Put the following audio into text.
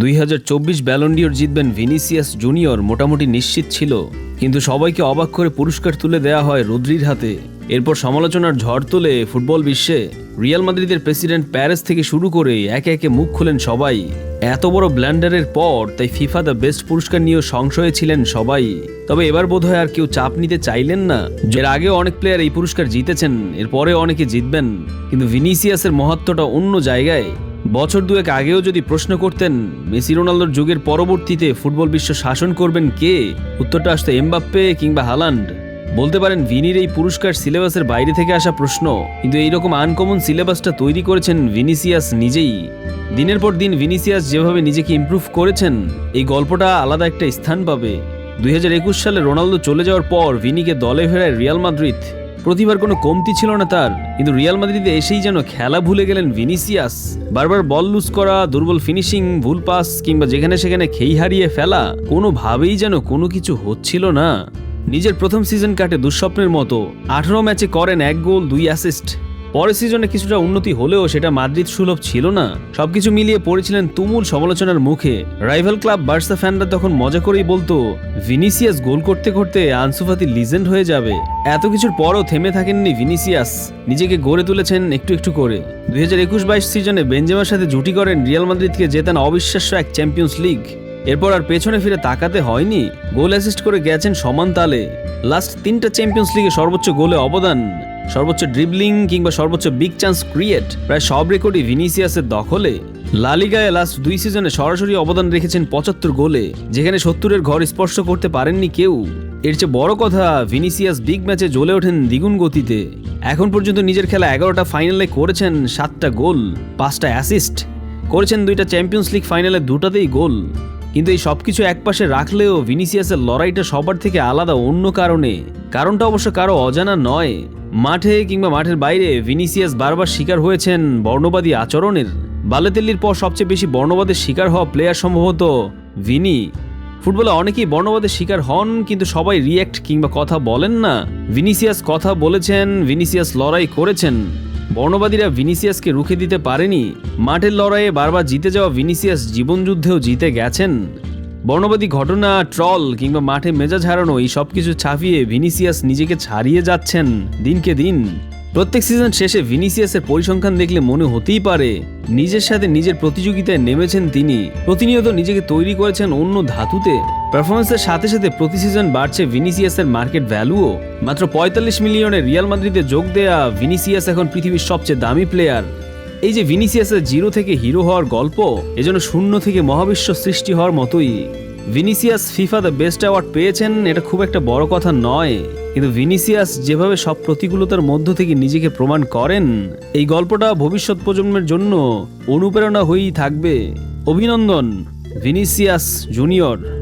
দুই হাজার চব্বিশ ব্যালন্ডিওর জিতবেন ভিনিসিয়াস জুনিয়র মোটামুটি নিশ্চিত ছিল, কিন্তু সবাইকে অবাক করে পুরস্কার তুলে দেয়া হয় রুদ্রির হাতে। এরপর সমালোচনার ঝড় তোলে ফুটবল বিশ্বে। রিয়াল মাদ্রিদের প্রেসিডেন্ট প্যারিস থেকে শুরু করে একে একে মুখ খুলেন সবাই। এত বড় ব্ল্যান্ডারের পর তাই ফিফা দ্য বেস্ট পুরস্কার নিয়েও সংশয়ে ছিলেন সবাই। তবে এবার বোধহয় আর কেউ চাপ নিতে চাইলেন না। এর আগেও অনেক প্লেয়ার এই পুরস্কার জিতেছেন এরপরে অনেকে জিতবেন। কিন্তু ভিনিসিয়াসের মহাত্মটা অন্য জায়গায়। বছর দুয়েক আগেও যদি প্রশ্ন করতেন, মেসি রোনালদোর যুগের পরবর্তীতে ফুটবল বিশ্ব শাসন করবেন কে? উত্তরটা আসতো এমবাপ্পে কিংবা হালান্ড। বলতে পারেন, ভিনির এই পুরস্কার সিলেবাসের বাইরে থেকে আসা প্রশ্ন, কিন্তু এইরকম আনকমন সিলেবাসটা তৈরি করেছেন ভিনিসিয়াস নিজেই। দিনের পর দিন ভিনিসিয়াস যেভাবে নিজেকে ইমপ্রুভ করেছেন, এই গল্পটা আলাদা একটা স্থান পাবে। দুই হাজার একুশ সালে রোনালদো চলে যাওয়ার পর ভিনিকে দলে ফেরায় রিয়াল মাদ্রিদ। প্রতিবার কোনো কমতি ছিল না তার। কিন্তু রিয়াল মাদ্রিদে এসেই যেন খেলা ভুলে গেলেন ভিনিসিয়াস। বারবার বল লুজ করা, দুর্বল ফিনিশিং, ভুল পাস, কিংবা যেখানে সেখানে খেই হারিয়ে ফেলা, কোনোভাবেই যেন কোনো কিছু হচ্ছিল না। নিজের প্রথম সিজন কাটে দুঃস্বপ্নের মতো। আঠারো ম্যাচে করেন এক গোল, দুই অ্যাসিস্ট। পরের সিজনে কিছুটা উন্নতি হলেও সেটা মাদ্রিদ সুলভ ছিল না। সবকিছু মিলিয়ে পড়েছিলেন তুমুল সমালোচনার মুখে। রাইভাল ক্লাব বার্সা ফ্যানরা তখন মজা করেই বলতো, ভিনিসিয়াস গোল করতে করতে আনসুফাতি লিজেন্ড হয়ে যাবে। এত কিছুর পরও থেমে থাকেননি ভিনিসিয়াস। নিজেকে গড়ে তুলেছেন একটু একটু করে। দুই হাজার একুশ বাইশ সিজনে বেঞ্জেমার সাথে জুটি করেন রিয়াল মাদ্রিদকে জেতান অবিশ্বাস্য এক চ্যাম্পিয়ন্স লিগ। এরপর আর পেছনে ফিরে তাকাতে হয়নি। গোল অ্যাসিস্ট করে গেছেন সমান তালে। লাস্ট তিনটা চ্যাম্পিয়ন্স লিগে সর্বোচ্চ গোলে অবদান। সর্বোচ্চ ড্রিবলিং কিংবা সর্বোচ্চ বিগ চান্স ক্রিয়েট প্রায় সব রেকর্ডই ভিনিসিয়াসের দখলে। লালিগায় লাস্ট দুই সিজনে সরাসরি অবদান রেখেছেন পঁচাত্তর গোলে, যেখানে সত্তরের ঘর স্পর্শ করতে পারেননি কেউ। এর চেয়ে বড় কথা ভিনিসিয়াস বিগ ম্যাচে জ্বলে ওঠেন দ্বিগুণ গতিতে। এখন পর্যন্ত নিজের খেলা এগারোটা ফাইনালে করেছেন সাতটা গোল, পাঁচটা অ্যাসিস্ট করেছেন দুইটা চ্যাম্পিয়ন্স লিগ ফাইনালে দুটাতেই গোল। কিন্তু এই সব সবকিছু একপাশে রাখলেও ভিনিসিয়াসের লড়াইটা সবার থেকে আলাদা অন্য কারণে। কারণটা অবশ্য কারও অজানা নয়। মাঠে কিংবা মাঠের বাইরে ভিনিসিয়াস বারবার শিকার হয়েছেন বর্ণবাদী আচরণের। বালেতেল্লির পর সবচেয়ে বেশি বর্ণবাদের শিকার হওয়া প্লেয়ার সম্ভবত ভিনি। ফুটবলে অনেকেই বর্ণবাদের শিকার হন, কিন্তু সবাই রিয়্যাক্ট কিংবা কথা বলেন না। ভিনিসিয়াস কথা বলেছেন, ভিনিসিয়াস লড়াই করেছেন। বর্ণবাদীরা ভিনিসিয়াসকে রুখে দিতে পারেনি। মাঠের লড়াইয়ে বারবার জিতে যাওয়া ভিনিসিয়াস জীবনযুদ্ধেও জিতে গেছেন। বর্ণবাদী ঘটনা, ট্রল কিংবা মাঠে মেজাজ হারানো এই সব কিছু ছাপিয়ে ভিনিসিয়াস নিজেকে ছাড়িয়ে যাচ্ছেন দিনকে দিন। প্রত্যেক সিজন শেষে ভিনিসিয়াসের পরিসংখ্যান দেখলে মনে হতেই পারে, নিজের সাথে নিজের প্রতিযোগিতায় নেমেছেন তিনি। প্রতিনিয়ত নিজেকে তৈরি করেছেন অন্য ধাতুতে। পারফরমেন্সের সাথে সাথে প্রতি সিজন বাড়ছে ভিনিসিয়াসের মার্কেট ভ্যালুও মাত্র পঁয়তাল্লিশ মিলিয়নের রিয়াল মাদ্রিদে যোগ দেয়া ভিনিসিয়াস এখন পৃথিবীর সবচেয়ে দামি প্লেয়ার এই যে ভিনিসিয়াসের জিরো থেকে হিরো হওয়ার গল্প, এজন্য শূন্য থেকে মহাবিশ্ব সৃষ্টি হওয়ার মতোই। Vinicius FIFA the best award পেয়েছেন এটা খুব একটা বড় কথা নয়। কিন্তু ভিনিসিয়াস যেভাবে সব প্রতিকূলতার মধ্য থেকে নিজেকে প্রমাণ করেন, এই গল্পটা ভবিষ্যৎ প্রজন্মের জন্য অনুপ্রেরণা হয়েই থাকবে। অভিনন্দন, ভিনিসিয়াস জুনিয়র।